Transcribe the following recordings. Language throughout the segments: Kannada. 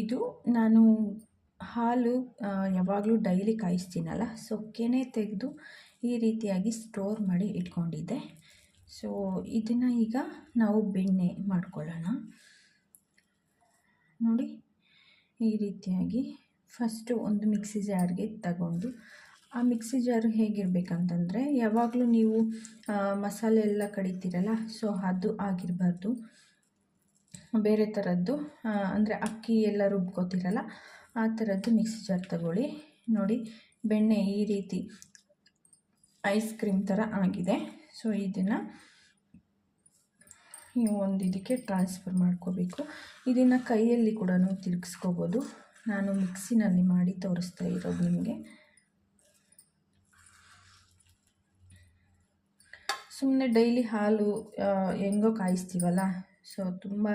ಇದು ನಾನು ಹಾಲು ಯಾವಾಗಲೂ ಡೈಲಿ ಕಾಯಿಸ್ತೀನಲ್ಲ, ಸೊ ಕೆನೆ ತೆಗೆದು ಈ ರೀತಿಯಾಗಿ ಸ್ಟೋರ್ ಮಾಡಿ ಇಟ್ಕೊಂಡಿದ್ದೆ. ಸೊ ಇದನ್ನು ಈಗ ನಾವು ಬೆಣ್ಣೆ ಮಾಡ್ಕೊಳ್ಳೋಣ. ನೋಡಿ, ಈ ರೀತಿಯಾಗಿ ಫಸ್ಟು ಒಂದು ಮಿಕ್ಸಿ ಜಾರ್ಗೆ ತಗೊಂಡು, ಆ ಮಿಕ್ಸಿ ಜಾರ್ ಹೇಗಿರಬೇಕಂತಂದರೆ, ಯಾವಾಗಲೂ ನೀವು ಮಸಾಲೆ ಎಲ್ಲ ಕಡಿತೀರಲ್ಲ, ಸೊ ಅದು ಆಗಿರಬಾರ್ದು. ಬೇರೆ ಥರದ್ದು ಅಂದರೆ ಅಕ್ಕಿ ಎಲ್ಲ ರುಬ್ಕೋತಿರಲ್ಲ, ಆ ಥರದ್ದು ಮಿಕ್ಸಿ ಜಾರ್ ತಗೊಳ್ಳಿ. ನೋಡಿ, ಬೆಣ್ಣೆ ಈ ರೀತಿ ಐಸ್ ಕ್ರೀಮ್ ಥರ ಆಗಿದೆ. ಸೊ ಇದನ್ನು ನೀವು ಒಂದು ಇದಕ್ಕೆ ಟ್ರಾನ್ಸ್ಫರ್ ಮಾಡ್ಕೋಬೇಕು. ಇದನ್ನು ಕೈಯಲ್ಲಿ ಕೂಡ ತಿರುಗಿಸ್ಕೋಬೋದು. ನಾನು ಮಿಕ್ಸಿನಲ್ಲಿ ಮಾಡಿ ತೋರಿಸ್ತಾ ಇರೋದು ನಿಮಗೆ. ಸುಮ್ಮನೆ ಡೈಲಿ ಹಾಲು ಹೆಂಗೋ ಕಾಯಿಸ್ತೀವಲ್ಲ? ಸೊ ತುಂಬ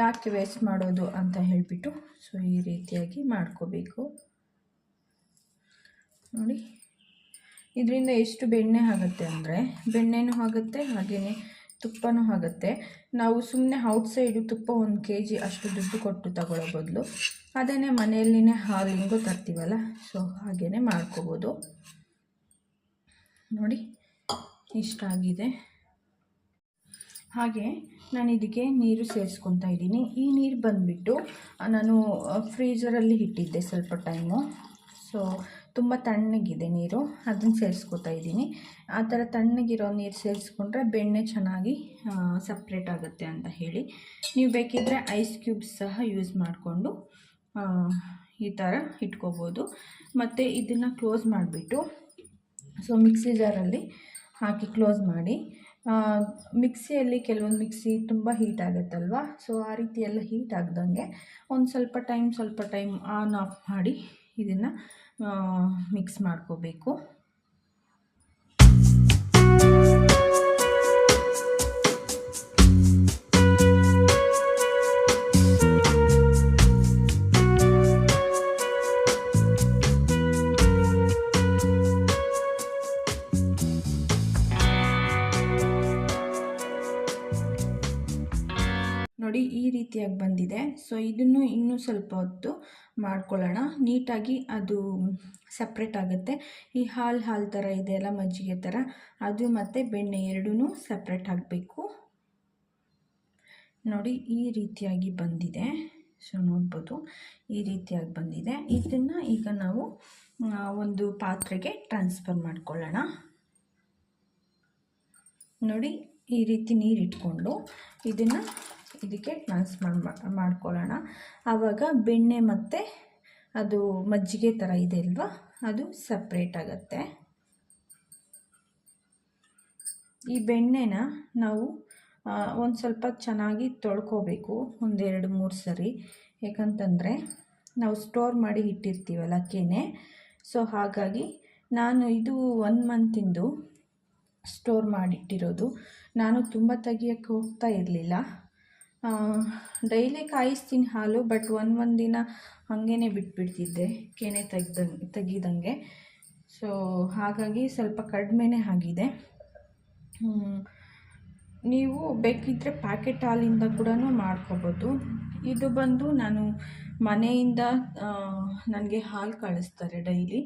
ಯಾಕೆ ವೇಸ್ಟ್ ಮಾಡೋದು ಅಂತ ಹೇಳಿಬಿಟ್ಟು ಸೊ ಈ ರೀತಿಯಾಗಿ ಮಾಡ್ಕೋಬೇಕು. ನೋಡಿ. ಇದರಿಂದ ಎಷ್ಟು ಬೆಣ್ಣೆ ಆಗುತ್ತೆ ಅಂದರೆ, ಬೆಣ್ಣೆನೂ ಆಗುತ್ತೆ ಹಾಗೆಯೇ ತುಪ್ಪನೂ ಆಗುತ್ತೆ. ನಾವು ಸುಮ್ಮನೆ ಔಟ್ಸೈಡು ತುಪ್ಪ ಒಂದು ಕೆ ಜಿ ಅಷ್ಟು ದುಡ್ಡು ಕೊಟ್ಟು ತಗೊಳ್ಳೋ ಬದಲು ಅದೇ ಮನೆಯಲ್ಲಿನೇ ಹಾಲು ಹೆಂಗೋ ತರ್ತೀವಲ್ಲ, ಸೊ ಹಾಗೇ ಮಾಡ್ಕೋಬೋದು. ನೋಡಿ ಇಷ್ಟ ಆಗಿದೆ ಹಾಗೆ ನಾನು ಇದಕ್ಕೆ ನೀರು ಸೇರಿಸ್ಕೊತಾ ಇದ್ದೀನಿ. ಈ ನೀರು ಬಂದುಬಿಟ್ಟು ನಾನು ಫ್ರೀಜರಲ್ಲಿ ಇಟ್ಟಿದ್ದೆ ಸ್ವಲ್ಪ ಟೈಮು ಸೊ ತುಂಬ ತಣ್ಣಗಿದೆ ನೀರು. ಅದನ್ನು ಸೇರಿಸ್ಕೊತಾ ಇದ್ದೀನಿ. ಆ ಥರ ತಣ್ಣಗಿರೋ ನೀರು ಸೇರಿಸ್ಕೊಂಡ್ರೆ ಬೆಣ್ಣೆ ಚೆನ್ನಾಗಿ ಸಪ್ರೇಟ್ ಆಗುತ್ತೆ ಅಂತ ಹೇಳಿ. ನೀವು ಬೇಕಿದ್ದರೆ ಐಸ್ ಕ್ಯೂಬ್ಸ್ ಸಹ ಯೂಸ್ ಮಾಡಿಕೊಂಡು ಈ ಥರ ಇಟ್ಕೋಬೋದು. ಮತ್ತು ಇದನ್ನು ಕ್ಲೋಸ್ ಮಾಡಿಬಿಟ್ಟು ಸೊ ಮಿಕ್ಸಿ ಜಾರಲ್ಲಿ ಹಾಕಿ ಕ್ಲೋಸ್ ಮಾಡಿ ಮಿಕ್ಸಿಯಲ್ಲಿ ಕೆಲವೊಂದು ಮಿಕ್ಸಿ ತುಂಬ ಹೀಟ್ ಆಗುತ್ತಲ್ವ? ಸೊ ಆ ರೀತಿ ಎಲ್ಲ ಹೀಟ್ ಆಗ್ದಂಗೆ ಒಂದು ಸ್ವಲ್ಪ ಟೈಮ್ ಸ್ವಲ್ಪ ಟೈಮ್ ಆನ್ ಆಫ್ ಮಾಡಿ ಇದನ್ನು ಮಿಕ್ಸ್ ಮಾಡ್ಕೋಬೇಕು. ರೀತಿಯಾಗಿ ಬಂದಿದೆ. ಸೊ ಇದನ್ನು ಇನ್ನೂ ಸ್ವಲ್ಪ ಹೊತ್ತು ಮಾಡ್ಕೊಳ್ಳೋಣ. ನೀಟಾಗಿ ಅದು ಸಪ್ರೇಟ್ ಆಗುತ್ತೆ. ಈ ಹಾಲು ಹಾಲು ಥರ ಇದೆಯಲ್ಲ ಮಜ್ಜಿಗೆ ಥರ. ಅದು ಮತ್ತು ಬೆಣ್ಣೆ ಎರಡೂ ಸಪ್ರೇಟ್ ಆಗಬೇಕು ನೋಡಿ, ಈ ರೀತಿಯಾಗಿ ಬಂದಿದೆ. ಸೊ ನೋಡ್ಬೋದು. ಈ ರೀತಿಯಾಗಿ ಬಂದಿದೆ. ಇದನ್ನು ಈಗ ನಾವು ಒಂದು ಪಾತ್ರೆಗೆ ಟ್ರಾನ್ಸ್ಫರ್ ಮಾಡ್ಕೊಳ್ಳೋಣ. ನೋಡಿ, ಈ ರೀತಿ ನೀರಿಟ್ಕೊಂಡು ಇದನ್ನು ಇದಕ್ಕೆ ಟ್ರಾನ್ಸ್ಫರ್ ಮಾಡ್ಕೊಳ್ಳೋಣ. ಆವಾಗ ಬೆಣ್ಣೆ ಮತ್ತು ಅದು ಮಜ್ಜಿಗೆ ಥರ ಇದೆ ಅಲ್ವಾ? ಅದು ಸಪ್ರೇಟ್ ಆಗುತ್ತೆ. ಈ ಬೆಣ್ಣೆನ ನಾವು ಒಂದು ಸ್ವಲ್ಪ ಚೆನ್ನಾಗಿ ತೊಳ್ಕೋಬೇಕು ಒಂದೆರಡು ಮೂರು ಸರಿ. ಯಾಕಂತಂದರೆ ನಾವು ಸ್ಟೋರ್ ಮಾಡಿ ಇಟ್ಟಿರ್ತೀವಲ್ಲ ಕೆನೆ ಸೊ ಹಾಗಾಗಿ ನಾನು ಇದು ಒನ್ ಮಂತಿಂದು ಸ್ಟೋರ್ ಮಾಡಿಟ್ಟಿರೋದು ನಾನು ತುಂಬ ತೆಗಿಯೋಕ್ಕೆ ಹೋಗ್ತಾ ಇರಲಿಲ್ಲ. ಡೈಲಿ ಕಾಯಿಸ್ತೀನಿ ಹಾಲು, ಬಟ್ ಒಂದು ಒಂದು ದಿನ ಹಾಗೇ ಬಿಟ್ಬಿಡ್ತಿದ್ದೆ. ಕೆನೆ ತೆಗ್ದಂಗೆ ತೆಗಿದಂಗೆ. ಸೊ ಹಾಗಾಗಿ ಸ್ವಲ್ಪ ಕಡಿಮೆನೇ ಆಗಿದೆ. ನೀವು ಬೇಕಿದ್ದರೆ ಪ್ಯಾಕೆಟ್ ಹಾಲಿಂದ ಕೂಡ ಮಾಡ್ಕೋಬೋದು. ಇದು ಬಂದು ನಾನು ಮನೆಯಿಂದ ನನಗೆ ಹಾಲು ಕಳಿಸ್ತಾರೆ ಡೈಲಿ.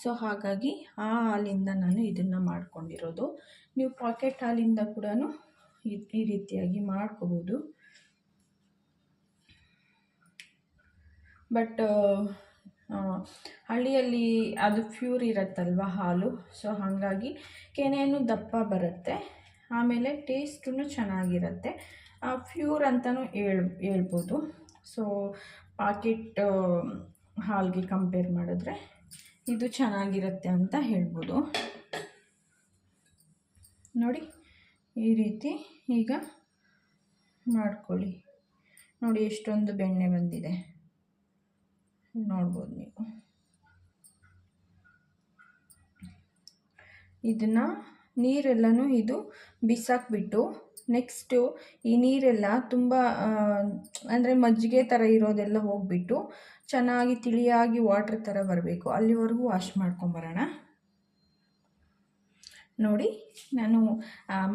ಸೊ ಹಾಗಾಗಿ ಆ ಹಾಲಿಂದ ನಾನು ಇದನ್ನು ಮಾಡ್ಕೊಂಡಿರೋದು. ನೀವು ಪ್ಯಾಕೆಟ್ ಹಾಲಿಂದ ಕೂಡ ಈ ರೀತಿಯಾಗಿ ಮಾಡ್ಕೋಬೋದು. ಬಟ್ ಹಳ್ಳಿಯಲ್ಲಿ ಅದು ಪ್ಯೂರ್ ಇರುತ್ತಲ್ವ ಹಾಲು? ಸೊ ಹಾಗಾಗಿ ಕೆನೆಯನ್ನು ದಪ್ಪ ಬರುತ್ತೆ. ಆಮೇಲೆ ಟೇಸ್ಟೂ ಚೆನ್ನಾಗಿರುತ್ತೆ. ಫ್ಯೂರ್ ಅಂತಲೂ ಹೇಳ್, ಹೇಳ್ಬೋದು. ಸೊ ಪಾಕೆಟ್ ಹಾಲಿಗೆ ಕಂಪೇರ್ ಮಾಡಿದ್ರೆ ಇದು ಚೆನ್ನಾಗಿರುತ್ತೆ ಅಂತ ಹೇಳ್ಬೋದು. ನೋಡಿ, ಈ ರೀತಿ ಈಗ ಮಾಡ್ಕೊಳ್ಳಿ. ನೋಡಿ, ಎಷ್ಟೊಂದು ಬೆಣ್ಣೆ ಬಂದಿದೆ. ನೋಡ್ಬೋದು ನೀವು. ಇದನ್ನು ನೀರೆಲ್ಲನೂ ಇದು ಬಿಸಾಕ್ಬಿಟ್ಟು ನೆಕ್ಸ್ಟು ಈ ನೀರೆಲ್ಲ ತುಂಬ ಅಂದರೆ ಮಜ್ಜಿಗೆ ಥರ ಇರೋದೆಲ್ಲ ಹೋಗ್ಬಿಟ್ಟು ಚೆನ್ನಾಗಿ ತಿಳಿಯಾಗಿ ವಾಟ್ರ್ ಥರ ಬರಬೇಕು. ಅಲ್ಲಿವರೆಗೂ ವಾಶ್ ಮಾಡ್ಕೊಂಬರೋಣ ನೋಡಿ, ನಾನು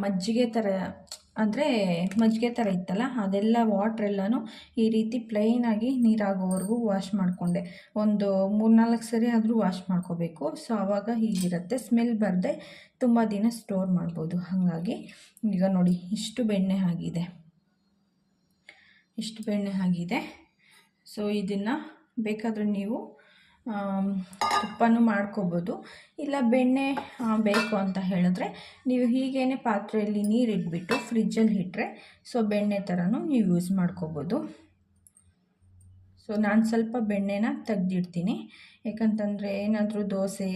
ಮಜ್ಜಿಗೆ ಥರ ಅಂದರೆ ಮಜ್ಜಿಗೆ ಥರ ಇತ್ತಲ್ಲ, ಅದೆಲ್ಲ ವಾಟ್ರೆಲ್ಲನೂ ಈ ರೀತಿ ಪ್ಲೈನಾಗಿ ನೀರಾಗೋವರೆಗೂ ವಾಶ್ ಮಾಡಿಕೊಂಡೆ. ಒಂದು ಮೂರ್ನಾಲ್ಕು ಸರಿ ಆದರೂ ವಾಶ್ ಮಾಡ್ಕೋಬೇಕು. ಸೊ ಆವಾಗ ಹೀಗಿರುತ್ತೆ. ಸ್ಮೆಲ್ ಬರದೆ ತುಂಬ ದಿನ ಸ್ಟೋರ್ ಮಾಡ್ಬೋದು. ಹಾಗಾಗಿ ಈಗ ನೋಡಿ, ಇಷ್ಟು ಬೆಣ್ಣೆ ಆಗಿದೆ. ಇಷ್ಟು ಬೆಣ್ಣೆ ಆಗಿದೆ. ಸೊ ಇದನ್ನು ಬೇಕಾದರೆ ನೀವು ತುಪ್ಪನೂ ಮಾಡ್ಕೋಬೋದು. ಇಲ್ಲ ಬೆಣ್ಣೆ ಬೇಕು ಅಂತ ಹೇಳಿದ್ರೆ ನೀವು ಹೀಗೇ ಪಾತ್ರೆಯಲ್ಲಿ ನೀರು ಇಟ್ಬಿಟ್ಟು ಫ್ರಿಜ್ಜಲ್ಲಿ ಇಟ್ಟರೆ ಸೊ ಬೆಣ್ಣೆ ಥರನೂ ನೀವು ಯೂಸ್ ಮಾಡ್ಕೋಬೋದು. ಸೊ ನಾನು ಸ್ವಲ್ಪ ಬೆಣ್ಣೆನ ತೆಗ್ದಿಡ್ತೀನಿ. ಯಾಕಂತಂದರೆ ಏನಾದರೂ ದೋಸೆ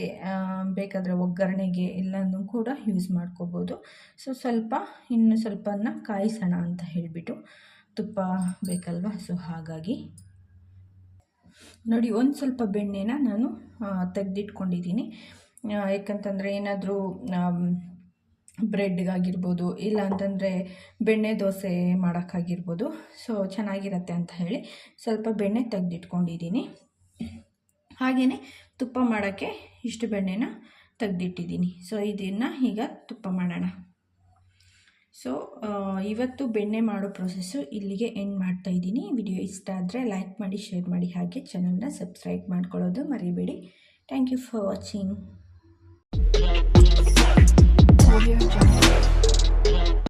ಬೇಕಾದರೆ ಒಗ್ಗರಣೆಗೆ ಎಲ್ಲನೂ ಕೂಡ ಯೂಸ್ ಮಾಡ್ಕೋಬೋದು. ಸೊ ಸ್ವಲ್ಪ, ಇನ್ನು ಸ್ವಲ್ಪನ ಕಾಯಿಸೋಣ ಅಂತ ಹೇಳಿಬಿಟ್ಟು ತುಪ್ಪ ಬೇಕಲ್ವ? ಸೊ ಹಾಗಾಗಿ. ನೋಡಿ, ಒಂದು ಸ್ವಲ್ಪ ಬೆಣ್ಣೆನ ನಾನು ತೆಗೆದಿಟ್ಕೊಂಡಿದ್ದೀನಿ. ಯಾಕಂತಂದರೆ ಏನಾದರೂ ಬ್ರೆಡ್ಗಾಗಿರ್ಬೋದು ಇಲ್ಲ ಅಂತಂದರೆ ಬೆಣ್ಣೆ ದೋಸೆ ಮಾಡೋಕ್ಕಾಗಿರ್ಬೋದು. ಸೊ ಚೆನ್ನಾಗಿರತ್ತೆ ಅಂತ ಹೇಳಿ ಸ್ವಲ್ಪ ಬೆಣ್ಣೆ ತೆಗೆದಿಟ್ಕೊಂಡಿದ್ದೀನಿ. ಹಾಗೆಯೇ ತುಪ್ಪ ಮಾಡೋಕ್ಕೆ ಇಷ್ಟು ಬೆಣ್ಣೆನ ತೆಗೆದಿಟ್ಟಿದ್ದೀನಿ. ಸೊ ಇದನ್ನು ಈಗ ತುಪ್ಪ ಮಾಡೋಣ. ಸೊ ಇವತ್ತು ಬೆಣ್ಣೆ ಮಾಡೋ ಪ್ರೊಸೆಸ್ಸು ಇಲ್ಲಿಗೆ ಎಂಡ್ ಮಾಡ್ತಾ ಇದ್ದೀನಿ. ವಿಡಿಯೋ ಇಷ್ಟ ಆದರೆ ಲೈಕ್ ಮಾಡಿ ಶೇರ್ ಮಾಡಿ, ಹಾಗೆ ಚಾನಲ್ನ ಸಬ್ಸ್ಕ್ರೈಬ್ ಮಾಡ್ಕೊಳ್ಳೋದು ಮರಿಬೇಡಿ. Thank you for watching